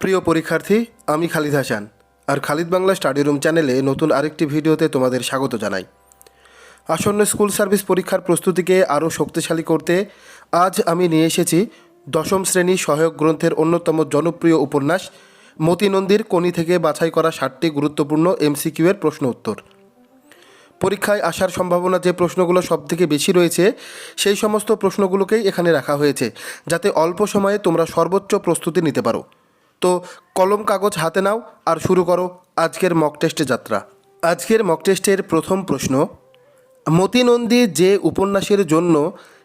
প্রিয় পরীক্ষার্থী, আমি খালিদ হাসান, আর খালিদ বাংলা স্টাডি রুম চ্যানেলে নতুন আরেকটি ভিডিওতে তোমাদের স্বাগত জানাই। আসন্ন স্কুল সার্ভিস পরীক্ষার প্রস্তুতিকে আরও শক্তিশালী করতে আজ আমি নিয়ে এসেছি দশম শ্রেণি সহায়ক গ্রন্থের অন্যতম জনপ্রিয় উপন্যাস মতি নন্দীর কোনি থেকে বাছাই করা ষাটটি গুরুত্বপূর্ণ এমসিকিউ এর প্রশ্ন উত্তর। পরীক্ষায় আসার সম্ভাবনা যে প্রশ্নগুলো সবথেকে বেশি রয়েছে, সেই সমস্ত প্রশ্নগুলোকেই এখানে রাখা হয়েছে, যাতে অল্প সময়ে তোমরা সর্বোচ্চ প্রস্তুতি নিতে পারো। তো কলম কাগজ হাতে নাও আর শুরু করো আজকের মক টেস্টে যাত্রা। আজকের মক টেস্টের প্রথম প্রশ্ন মতি নন্দী যে উপন্যাসের জন্য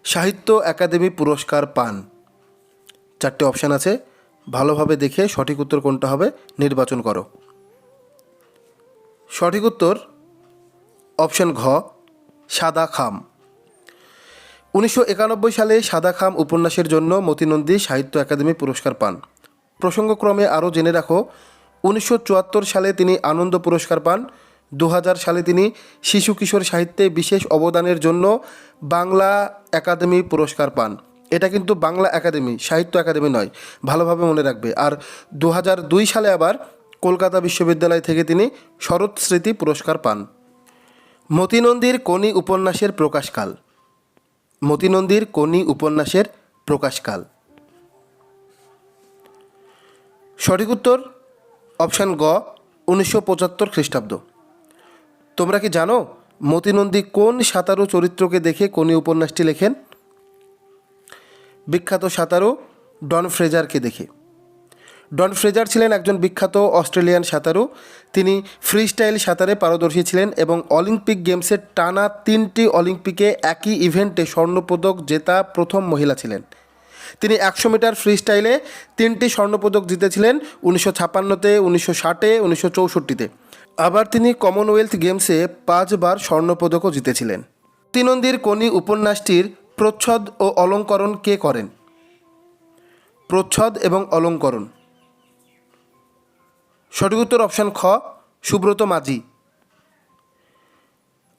সাহিত্য একাডেমি পুরস্কার পান? চারটে অপশান আছে, ভালোভাবে দেখে সঠিক উত্তর কোনটা হবে নির্বাচন করো। সঠিক উত্তর অপশন ঘ, সাদা খাম। উনিশশো একানব্বই সালে সাদা খাম উপন্যাসের জন্য মতিনন্দী সাহিত্য একাডেমি পুরস্কার পান। প্রসঙ্গক্রমে আরও জেনে রাখো, উনিশশো চুয়াত্তর সালে তিনি আনন্দ পুরস্কার পান দু হাজার সালে তিনি শিশু কিশোর সাহিত্যে বিশেষ অবদানের জন্য বাংলা একাডেমি পুরস্কার পান। এটা কিন্তু বাংলা একাডেমি, সাহিত্য একাডেমি নয়, ভালোভাবে মনে রাখবে। আর দু সালে আবার কলকাতা বিশ্ববিদ্যালয় থেকে তিনি শরৎ স্মৃতি পুরস্কার পান। মতিনন্দীর কোনি উপন্যাসের প্রকাশকাল। মতিনন্দীর কোনি উপন্যাসের প্রকাশকাল। সঠিক উত্তর, অপশান গ, উনিশশো পঁচাত্তর খ্রিস্টাব্দ। তোমরা কি জানো মতিনন্দী কোন সাঁতারু চরিত্রকে দেখে কোন উপন্যাসটি লেখেন? বিখ্যাত সাঁতারু ডন ফ্রেজারকে দেখে। ডন ফ্রেজার ছিলেন একজন বিখ্যাত অস্ট্রেলিয়ান সাঁতারু। তিনি ফ্রি স্টাইল সাঁতারে পারদর্শী ছিলেন এবং অলিম্পিক গেমসের টানা তিনটি অলিম্পিকে একই ইভেন্টে স্বর্ণপদক জেতা প্রথম মহিলা ছিলেন। তিনি একশো মিটার ফ্রি স্টাইলে তিনটি স্বর্ণপদক জিতেছিলেন উনিশশো ছাপান্নতে উনিশশো ষাটে, উনিশশো চৌষট্টিতে। আবার তিনি কমনওয়েলথ গেমসে পাঁচবার স্বর্ণপদকও জিতেছিলেন। তিনন্দির কোনি উপন্যাসটির প্রচ্ছদ ও অলঙ্করণ কে করেন? প্রচ্ছদ এবং অলঙ্করণ। সঠিক উত্তর অপশান খ, সুব্রত মাঝি।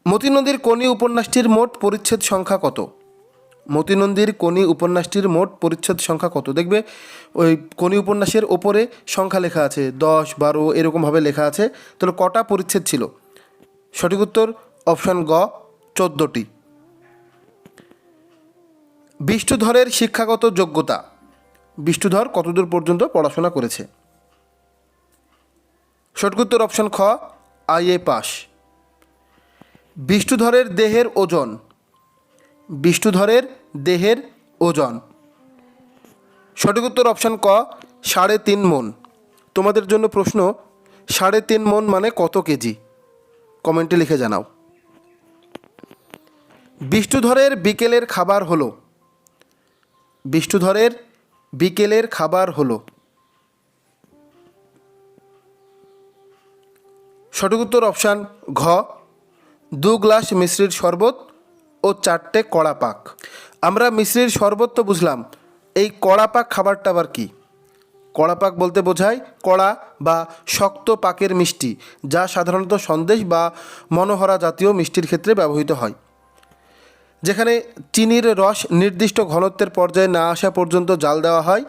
মতিনদীর কোনি উপন্যাসটির মোট পরিচ্ছেদ সংখ্যা কত? মতিনন্দীর কোনি উপন্যাসটির মোট পরিচ্ছেদ সংখ্যা কত? দেখবে, ওই কোনি উপন্যাসের ওপরে সংখ্যা লেখা আছে, দশ, বারো, এরকমভাবে লেখা আছে। তাহলে কটা পরিচ্ছেদ ছিল? সঠিক উত্তর অপশান গ, চোদ্দোটি। বিষ্ণুধরের শিক্ষাগত যোগ্যতা। বিষ্ণুধর কতদূর পর্যন্ত পড়াশোনা করেছে? সঠিক উত্তর অপশন খ, আইএ পাস বিষ্ণুধরের দেহের ওজন বিষ্ণুধরের দেহের ওজন। সঠিক উত্তর অপশান ক, সাড়ে তিন মন। তোমাদের জন্য প্রশ্ন, সাড়ে তিন মন মানে কত কেজি? কমেন্টে লিখে জানাও। বিষ্ণুধরের বিকেলের খাবার হলো। বিষ্ণুধরের বিকেলের খাবার হলো। সঠিক উত্তর অপশান ঘ, দু গ্লাস মিশ্রির শরবত ও চারটে কড়া পাক। আমরা মিশ্রির শরবত তো বুঝলাম, এই কড়া পাক খাবারটা আবার কী? কড়া পাক বলতে বোঝায় কড়া বা শক্ত পাকের মিষ্টি, যা সাধারণত সন্দেশ বা মনোহরা জাতীয় মিষ্টির ক্ষেত্রে ব্যবহৃত হয়। যেখানে চিনির রস নির্দিষ্ট ঘনত্বের পর্যায়ে না আসা পর্যন্ত জাল দেওয়া হয়,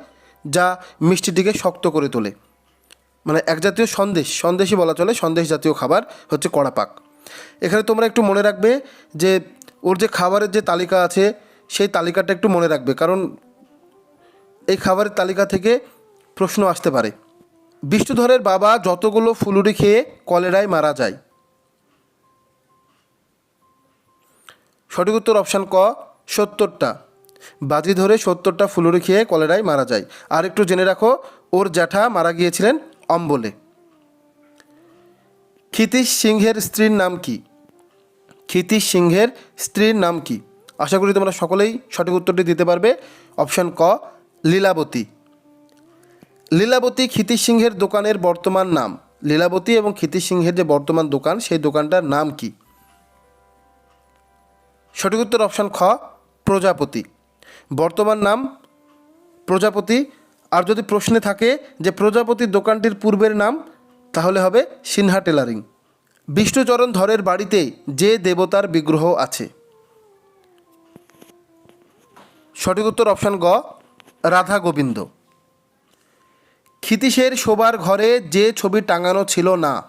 যা মিষ্টিটিকে শক্ত করে তোলে। মানে এক জাতীয় সন্দেশ, সন্দেশই বলা চলে, সন্দেশ জাতীয় খাবার হচ্ছে কড়া পাক। এখানে তোমরা একটু মনে রাখবে যে ওর যে খাবারের যে তালিকা আছে, সেই তালিকাটা একটু মনে রাখবে, কারণ এই খাবারের তালিকা থেকে প্রশ্ন আসতে পারে। বিষ্ণুধরের বাবা যতগুলো ফুলুরি খেয়ে কলেরায় মারা যায়। সঠিক উত্তর অপশান ক, সত্তরটা। বাজি ধরে সত্তরটা ফুলুরি খেয়ে কলেরায় মারা যায়। আর একটু জেনে রাখো, ওর জ্যাঠা মারা গিয়েছিলেন অম্বলে। ক্ষিতীশ সিংহের স্ত্রীর নাম কি? ক্ষিতীশ সিংহের স্ত্রীর নাম কি? আশা করি তোমরা সকলেই সঠিক উত্তরটি দিতে পারবে। অপশান ক, লীলাবতী। লীলাবতী ক্ষিতীশ সিংহের দোকানের বর্তমান নাম। লীলাবতী এবং ক্ষিতীশ সিংহের যে বর্তমান দোকান, সেই দোকানটার নাম কি? সঠিক উত্তর অপশান খ, প্রজাপতি। বর্তমান নাম প্রজাপতি। আর যদি প্রশ্নে থাকে যে প্রজাপতির দোকানটির পূর্বের নাম, তাহলে হবে সিনহা টেলারিং। বিষ্ণুচরণ ধরের বাড়িতে যে দেবতার বিগ্রহ আছে। সঠিক উত্তর অপশান গ, রাধা গোবিন্দ। ক্ষিতীশের শোবার ঘরে যে ছবি টাঙানো ছিল না।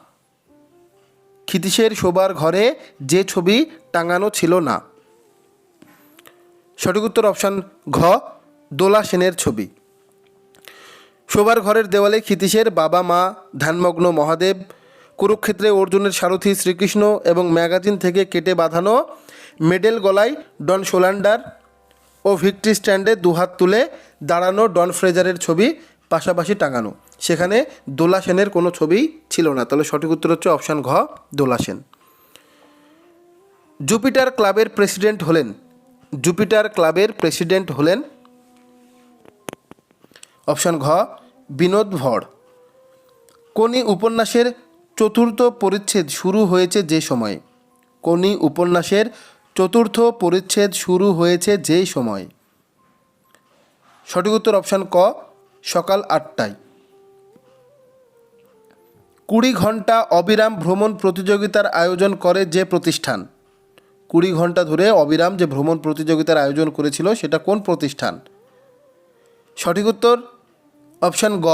ক্ষিতীশের শোবার ঘরে যে ছবি টাঙানো ছিল না। সঠিক উত্তর অপশান ঘ, দোলা সেনের ছবি। শোবার ঘরের দেওয়ালে ক্ষিতীশের বাবা মা, ধ্যানমগ্ন মহাদেব কুরুক্ষেত্রে অর্জুনের সারথি শ্রীকৃষ্ণ এবং ম্যাগাজিন থেকে কেটে বাঁধানো মেডেল গলায় ডন সোলান্ডার ও ভিক্টরি স্ট্যান্ডে দুহাত তুলে দাঁড়ানো ডন ফ্রেজারের ছবি পাশাপাশি টাঙানো। সেখানে দোলা সেনের কোনো ছবিই ছিল না। তাহলে সঠিক উত্তর হচ্ছে অপশান ঘ, দোলা সেন। জুপিটার ক্লাবের প্রেসিডেন্ট হলেন। জুপিটার ক্লাবের প্রেসিডেন্ট হলেন অপশান ঘ, বিনোদ ভড়। কোনি উপন্যাসের চতুর্থ পরিচ্ছেদ শুরু হয়েছে যে সময়ে। কোনি উপন্যাসের চতুর্থ পরিচ্ছেদ শুরু হয়েছে যেই সময়ে। সঠিক উত্তর অপশান ক, সকাল আটটায়। কুড়ি ঘণ্টা অবিরাম ভ্রমণ প্রতিযোগিতার আয়োজন করে যে প্রতিষ্ঠান? কুড়ি ঘণ্টা ধরে অবিরাম যে ভ্রমণ প্রতিযোগিতার আয়োজন করেছিল সেটা কোন প্রতিষ্ঠান? সঠিক উত্তর অপশান গ,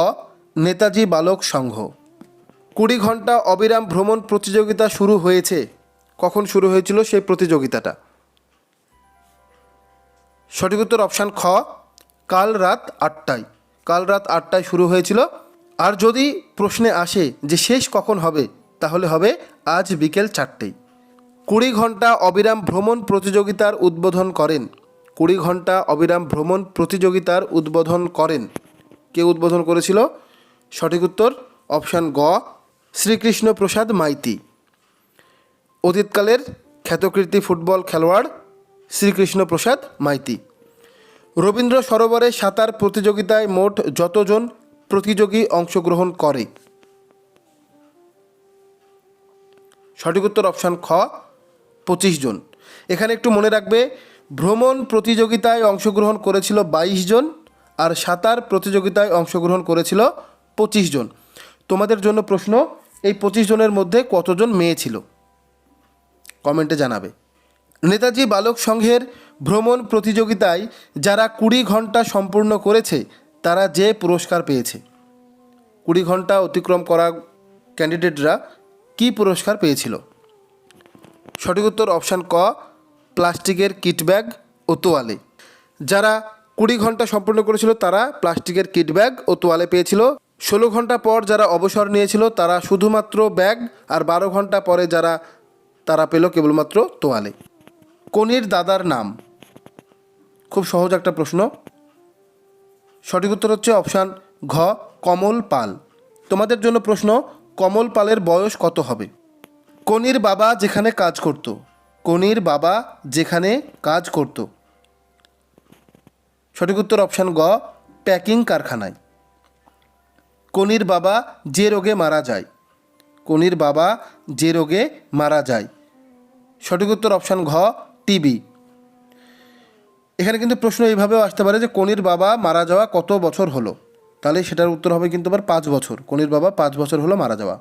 নেতাজি বালক সংঘ। কুড়ি ঘণ্টা অবিরাম ভ্রমণ প্রতিযোগিতা শুরু হয়েছে। কখন শুরু হয়েছিল সেই প্রতিযোগিতাটা? সঠিক উত্তর অপশান খ, কাল রাত আটটায়। কাল রাত আটটায় শুরু হয়েছিল। আর যদি প্রশ্নে আসে যে শেষ কখন হবে, তাহলে হবে আজ বিকেল চারটেই কুড়ি ঘণ্টা অবিরাম ভ্রমণ প্রতিযোগিতার উদ্বোধন করেন। কুড়ি ঘণ্টা অবিরাম ভ্রমণ প্রতিযোগিতার উদ্বোধন করেন। কে উদ্বোধন করেছিল? সঠিক উত্তর অপশান গ শ্রীকৃষ্ণ প্রসাদ মাইতি। অতীতকালের খ্যাতকীর্তি ফুটবল খেলোয়াড় শ্রীকৃষ্ণ প্রসাদ মাইতি। রবীন্দ্র সরোবরে সাঁতার প্রতিযোগিতায় মোট যতজন প্রতিযোগী অংশগ্রহণ করে। সঠিক উত্তর অপশান খ, পঁচিশ জন। এখানে একটু মনে রাখবে, ভ্রমণ প্রতিযোগিতায় অংশগ্রহণ করেছিল বাইশ জন আর সাঁতার প্রতিযোগিতায় অংশগ্রহণ করেছিল পঁচিশ জন। তোমাদের জন্য প্রশ্ন এই পঁচিশ জনের মধ্যে কতজন মেয়ে ছিল? কমেন্টে জানাবে। নেতাজি বালক সংঘের ভ্রমণ প্রতিযোগিতায় যারা কুড়ি ঘণ্টা সম্পূর্ণ করেছে, তারা যে পুরস্কার পেয়েছে। কুড়ি ঘণ্টা অতিক্রম করা ক্যান্ডিডেটরা কী পুরস্কার পেয়েছিল? সঠিক উত্তর অপশান ক, প্লাস্টিকের কিট ব্যাগ ও তোয়ালে। যারা কুড়ি ঘণ্টা সম্পূর্ণ করেছিল, তারা প্লাস্টিকের কিট ব্যাগ ও তোয়ালে পেয়েছিল। ষোলো ঘণ্টা পর যারা অবসর নিয়েছিল, তারা শুধুমাত্র ব্যাগ আর বারো ঘণ্টা পরে যারা, তারা পেল কেবলমাত্র তোয়ালে। কনির দাদার নাম? খুব সহজ একটা প্রশ্ন। সঠিক উত্তর হচ্ছে অপশান ঘ, কমল পাল। তোমাদের জন্য প্রশ্ন, কমল পালের বয়স কত হবে? কনির বাবা যেখানে কাজ করত, কনির বাবা যেখানে কাজ করত। সঠিক উত্তর অপশান গ, প্যাকিং কারখানায়। কনির বাবা যে রোগে মারা যায়। কনির বাবা যে রোগে মারা যায়। সঠিক উত্তর অপশান ঘ, টিবি। এখানে কিন্তু প্রশ্ন এইভাবেও আসতে পারে যে কনির বাবা মারা যাওয়া কত বছর হলো? তাহলে সেটার উত্তর হবে কিন্তু আবার পাঁচ বছর। কনির বাবা পাঁচ বছর হলো মারা যাওয়া।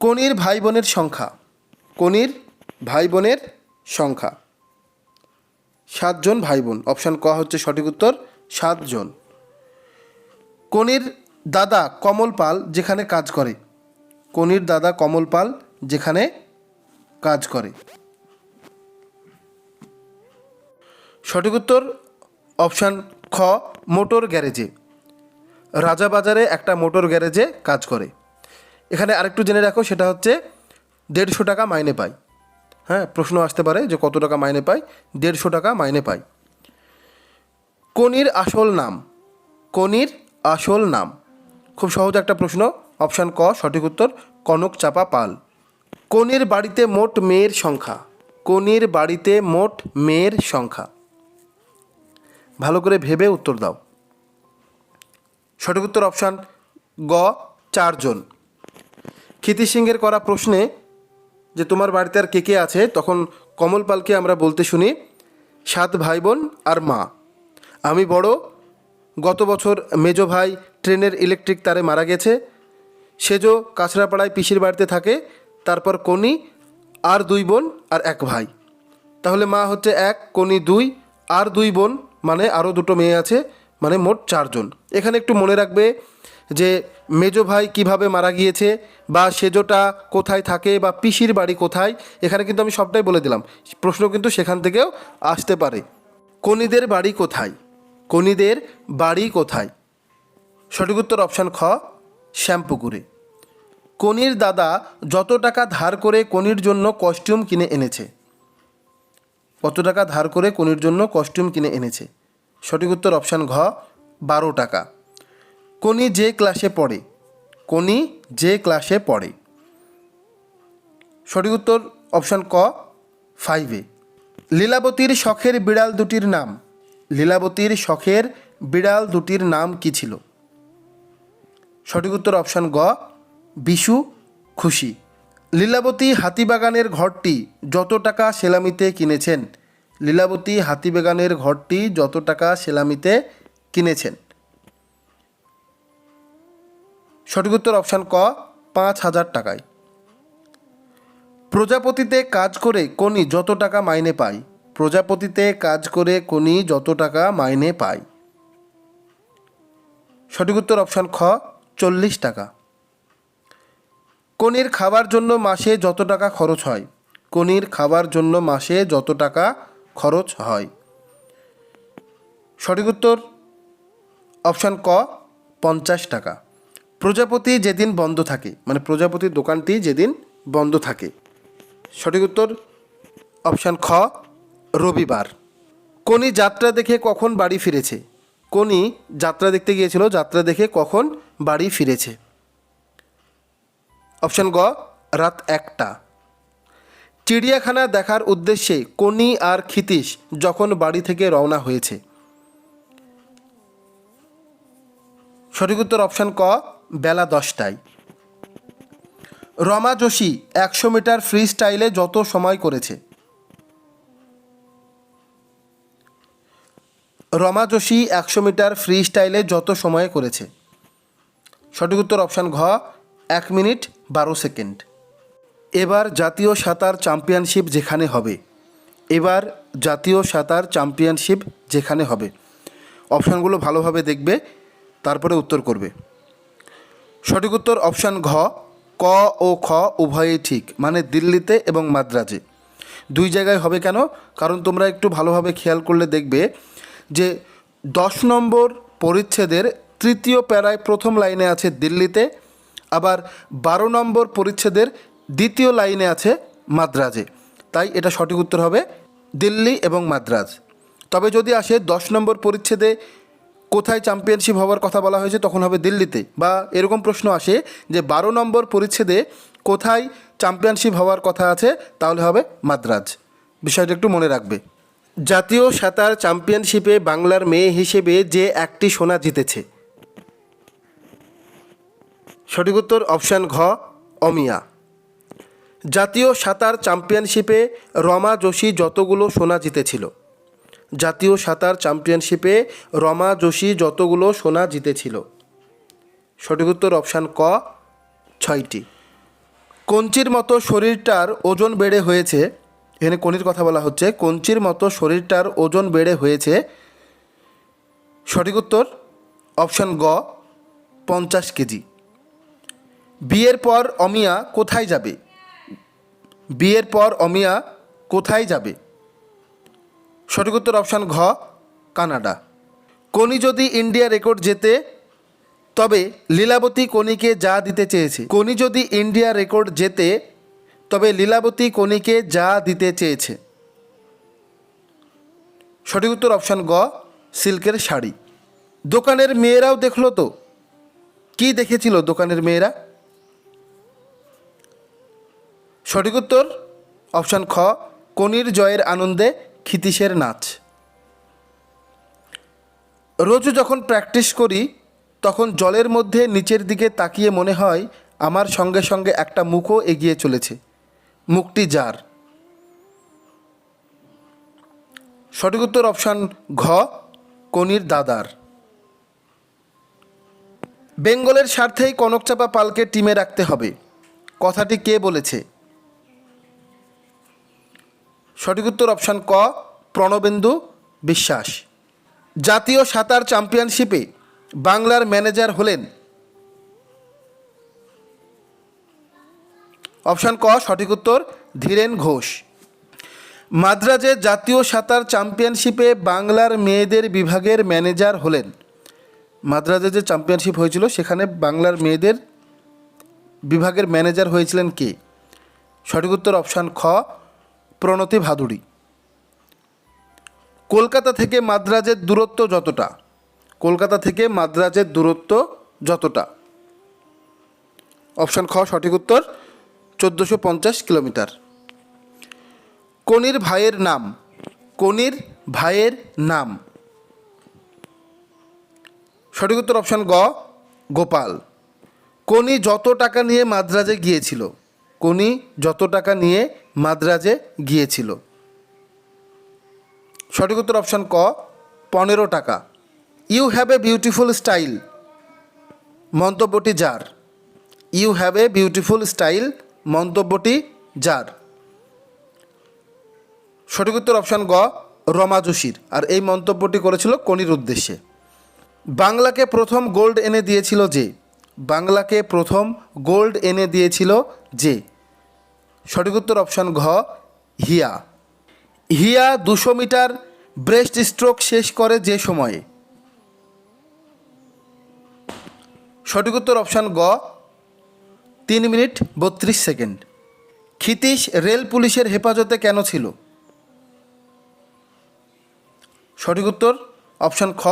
কনির ভাই বোনের সংখ্যা। কনির ভাই বোনের সংখ্যা। সাতজন ভাই বোন অপশান ক হচ্ছে সঠিক উত্তর, সাতজন। কনির দাদা কমল পাল যেখানে কাজ করে। কনির দাদা কমল পাল যেখানে কাজ করে। সঠিক উত্তর অপশান খ, মোটর গ্যারেজে। রাজাবাজারে একটা মোটর গ্যারেজে কাজ করে। এখানে আরেকটু জেনে রাখো, সেটা হচ্ছে দেড়শো টাকা মাইনে পায়। হ্যাঁ প্রশ্ন আসতে পারে যে কত টাকা মাইনে পায়? দেড়শো টাকা মাইনে পায়। কনির আসল নাম। কনির আসল নাম। খুব সহজ একটা প্রশ্ন। অপশান ক, সঠিক উত্তর, কনক চাপা পাল। কনির বাড়িতে মোট মেয়ের সংখ্যা। কনির বাড়িতে মোট মেয়ের সংখ্যা। ভালো করে ভেবে উত্তর দাও। সঠিক উত্তর অপশান গ, চারজন। ক্ষিতি সিংহের করা প্রশ্নে যে তোমার বাড়িতে আর কে কে আছে, তখন কমল পালকে আমরা বলতে শুনি সাত ভাই বোন আর মা। আমি বড় গত বছর মেজো ভাই ট্রেনের ইলেকট্রিক তারে মারা গেছে। সেজো কাছড়াপাড়ায় পিসির বাড়িতে থাকে, তারপর কনি, আর দুই বোন, আর এক ভাই। তাহলে মা হচ্ছে এক, কনি দুই, আর দুই বোন মানে আরও দুটো মেয়ে আছে মানে মোট চারজন। এখানে একটু মনে রাখবে যে মেজো ভাই কীভাবে মারা গিয়েছে, বা সেজোটা কোথায় থাকে, বা পিসির বাড়ি কোথায়, এখানে কিন্তু আমি সবটাই বলে দিলাম। প্রশ্ন কিন্তু সেখান থেকেও আসতে পারে। কনিদের বাড়ি কোথায়? কনিদের বাড়ি কোথায়? সঠিক উত্তর অপশান খ, শ্যামপুকুরে। কনির দাদা যত টাকা ধার করে কনির জন্য কস্টিউম কিনে এনেছে। কত টাকা ধার করে কনির জন্য কস্টিউম কিনে এনেছে। সঠিক উত্তর অপশান ঘ, বারো টাকা। কনি যে ক্লাসে পড়ে। কনি যে ক্লাসে পড়ে। সঠিক উত্তর অপশান ক ফাইভে লীলাবতীর শখের বিড়াল দুটির নাম। লীলাবতীর শখের বিড়াল দুটির নাম কি ছিল? সঠিক উত্তর অপশান গ, বিশু, খুশি। লীলাবতী হাতিবাগানের ঘরটি যত টাকা সেলামিতে কিনেছেন? লীলাবতী হাতিবাগানের ঘরটি যত টাকা সেলামিতে কিনেছেন? সঠিক উত্তর অপশান ক, পাঁচ হাজার টাকায়। প্রজাপতিতে কাজ করে কোনি যত টাকা মাইনে পায় প্রজাপতিতে কাজ করে কোনি যত টাকা মাইনে পায়। সঠিক উত্তর অপশান খ, চল্লিশ টাকা। কনির খাবার জন্য মাসে যত টাকা খরচ হয় কনির খাবার জন্য মাসে যত টাকা খরচ হয়। সঠিক উত্তর অপশান ক, পঞ্চাশ টাকা। প্রজাপতি যেদিন বন্ধ থাকে মানে প্রজাপতির দোকানটি যেদিন বন্ধ থাকে। সঠিক উত্তর অপশান খ রবিবার। কোনি যাত্রা দেখে কখন বাড়ি ফিরেছে? কোনি যাত্রা দেখতে গিয়েছিল, যাত্রা দেখে কখন বাড়ি ফিরেছে? অপশান গ, রাত একটা। চিড়িয়াখানা দেখার উদ্দেশ্যে কনি আর ক্ষিতীশ যখন বাড়ি থেকে রওনা হয়েছে। সঠিক উত্তর অপশান ক, বেলা দশটায়। রমা যোশী একশো মিটার ফ্রি স্টাইলে যত সময় করেছে। রমা যোশী একশো মিটার ফ্রি স্টাইলে যত সময়ে করেছে। সঠিক উত্তর অপশান ঘ, এক মিনিট বারো সেকেন্ড। এবার জাতীয় সাঁতার চ্যাম্পিয়নশিপ যেখানে হবে। এবার জাতীয় সাঁতার চ্যাম্পিয়নশিপ যেখানে হবে। অপশানগুলো ভালোভাবে দেখবে, তারপরে উত্তর করবে। সঠিক উত্তর অপশান ঘ, ক ও খ উভয়ই ঠিক মানে দিল্লিতে এবং মাদ্রাজে। দুই জায়গায় হবে কেন? কারণ তোমরা একটু ভালোভাবে খেয়াল করলে দেখবে যে দশ নম্বর পরিচ্ছেদের তৃতীয় প্যারায় প্রথম লাইনে আছে দিল্লিতে, আবার বারো নম্বর পরিচ্ছেদের দ্বিতীয় লাইনে আছে মাদ্রাজে। তাই এটা সঠিক উত্তর হবে দিল্লি এবং মাদ্রাজ। তবে যদি আসে দশ নম্বর পরিচ্ছেদে কোথায় চ্যাম্পিয়নশিপ হওয়ার কথা বলা হয়েছে, তখন হবে দিল্লিতে। বা এরকম প্রশ্ন আসে যে বারো নম্বর পরিচ্ছেদে কোথায় চ্যাম্পিয়নশিপ হওয়ার কথা আছে, তাহলে হবে মাদ্রাজ। বিষয়টা একটু মনে রাখবে। জাতীয় সাঁতার চ্যাম্পিয়নশিপে বাংলার মেয়ে হিসেবে যে একটি সোনা জিতেছে। সঠিক উত্তর অপশান ঘ, অমিয়া। জাতীয় সাঁতার চ্যাম্পিয়নশিপে রমা যোশী যতগুলো সোনা জিতেছিল। জাতীয় সাঁতার চ্যাম্পিয়নশিপে রমা যোশী যতগুলো সোনা জিতেছিল। সঠিক উত্তর অপশান ক, ছয়টি। কঞ্চির মতো শরীরটার ওজন বেড়ে হয়েছে এখানে কনির কথা বলা হচ্ছে। কঞ্চির মতো শরীরটার ওজন বেড়ে হয়েছে। সঠিক উত্তর, অপশান গ, পঞ্চাশ কেজি। বিয়ের পর অমিয়া কোথায় যাবে? বিয়ের পর অমিয়া কোথায় যাবে? সঠিক উত্তর, অপশান ঘ, কানাডা। কনি যদি ইন্ডিয়া রেকর্ড জেতে, তবে লীলাবতী কনিকে যা দিতে চেয়েছে। কনি যদি ইন্ডিয়া রেকর্ড জেতে তবে লীলাবতী কনিকে যা দিতে চেয়েছে। সঠিক উত্তর অপশান গ, সিল্কের শাড়ি। দোকানের মেয়েরাও দেখল তো। কি দেখেছিল দোকানের মেয়েরা? সঠিক উত্তর অপশান খ কনির জয়ের আনন্দে ক্ষিতীশের নাচ। রোজ যখন প্র্যাকটিস করি, তখন জলের মধ্যে নিচের দিকে তাকিয়ে মনে হয়, আমার সঙ্গে সঙ্গে একটা মুখও এগিয়ে চলেছে। মুখটি যার সঠিক উত্তর অপশান ঘ, কনির দাদার। বেঙ্গলের স্বার্থেই কনকচাপা পালকে টিমে রাখতে হবে। কথাটি কে বলেছে? সঠিক উত্তর অপশান ক, প্রণবেন্দু বিশ্বাস। জাতীয় সাঁতার চ্যাম্পিয়নশিপে বাংলার ম্যানেজার হলেন অপশান ক, সঠিক উত্তর, ধীরেন ঘোষ। মাদ্রাজে জাতীয় সাঁতার চ্যাম্পিয়নশিপে বাংলার মেয়েদের বিভাগের ম্যানেজার হলেন। মাদ্রাজে যে চ্যাম্পিয়নশিপ হয়েছিল, সেখানে বাংলার মেয়েদের বিভাগের ম্যানেজার হয়েছিলেন কে? সঠিক উত্তর অপশান খ, প্রণতি ভাদুড়ি। কলকাতা থেকে মাদ্রাজের দূরত্ব যতটা? কলকাতা থেকে মাদ্রাজের দূরত্ব যতটা? অপশান খ, সঠিক উত্তর চোদ্দোশো পঞ্চাশ কিলোমিটার। কনির ভাইয়ের নাম, কনির ভাইয়ের নাম। সঠিক উত্তর অপশান গ, গোপাল। কনি যত টাকা নিয়ে মাদ্রাজে গিয়েছিল, কনি যত টাকা নিয়ে মাদ্রাজে গিয়েছিল। সঠিক উত্তর অপশান ক, পনেরো টাকা। You have a beautiful style. মন্তব্যটি যার। You have a beautiful style মন্তব্যটি যার। সঠিক উত্তর অপশান গ, রমা যোশীর। আর এই মন্তব্যটি করেছিল কনির উদ্দেশ্যে। বাংলাকে প্রথম গোল্ড এনে দিয়েছিল যে? বাংলাকে প্রথম গোল্ড এনে দিয়েছিল যে? সঠিক উত্তর অপশান ঘ, হিয়া। হিয়া দুশো মিটার ব্রেস্ট স্ট্রোক শেষ করে যে সময়ে? সঠিক উত্তর অপশান গ তিন মিনিট বত্রিশ সেকেন্ড। ক্ষিতীশ রেল পুলিশের হেফাজতে কেন ছিল? সঠিক উত্তর, অপশান খ,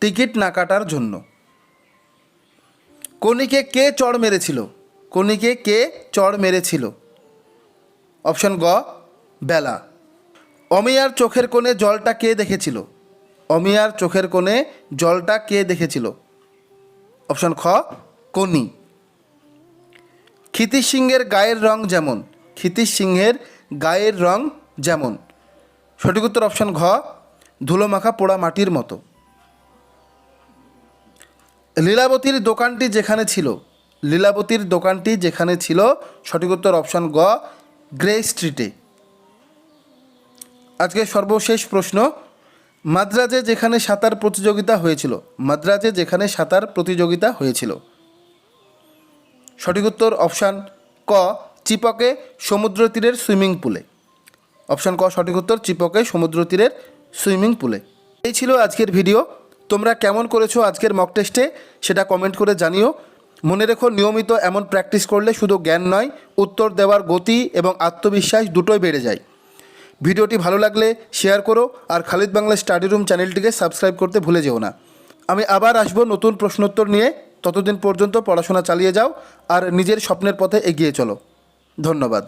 টিকিট না কাটার জন্য। কনিকে কে চড় মেরেছিল? কনিকে কে চড় মেরেছিল? অপশান গ, বেলা। অমিয়ার চোখের কোণে জলটা কে দেখেছিল? অমিয়ার চোখের কোণে জলটা কে দেখেছিল? অপশান খ কনি ক্ষিতিশ সিংহের গায়ের রং যেমন ক্ষিতিশ সিংহের গায়ের রং যেমন। সঠিক উত্তর অপশান ঘ ধুলো মাখা পোড়া মাটির মতো। লীলাবতীর দোকানটি যেখানে ছিল, লীলাবতীর দোকানটি যেখানে ছিল, সঠিক উত্তর অপশান গ, গ্রে স্ট্রিটে। আজকে সর্বশেষ প্রশ্ন, মাদ্রাজে যেখানে সাঁতার প্রতিযোগিতা হয়েছিল, মাদ্রাজে যেখানে সাঁতার প্রতিযোগিতা হয়েছিল। সঠিক উত্তর অপশান ক, চিপকে সমুদ্র তীরের সুইমিং পুলে। অপশান ক, সঠিক উত্তর, চিপকে সমুদ্র তীরের সুইমিং পুলে। এই ছিল আজকের ভিডিও। তোমরা কেমন করেছ আজকের মক টেস্টে সেটা কমেন্ট করে জানিও। মনে রেখো, নিয়মিত এমন প্র্যাকটিস করলে শুধু জ্ঞান নয়, উত্তর দেওয়ার গতি এবং আত্মবিশ্বাস দুটোই বেড়ে যায়। ভিডিওটি ভালো লাগলে শেয়ার করো আর খালিদ বাংলা স্টাডি রুম চ্যানেলটিকে সাবস্ক্রাইব করতে ভুলে যেও না। আমি আবার আসব নতুন প্রশ্নোত্তর নিয়ে। ততদিন পর্যন্ত পড়াশোনা চালিয়ে যাও আর নিজের স্বপ্নের পথে এগিয়ে চলো। ধন্যবাদ।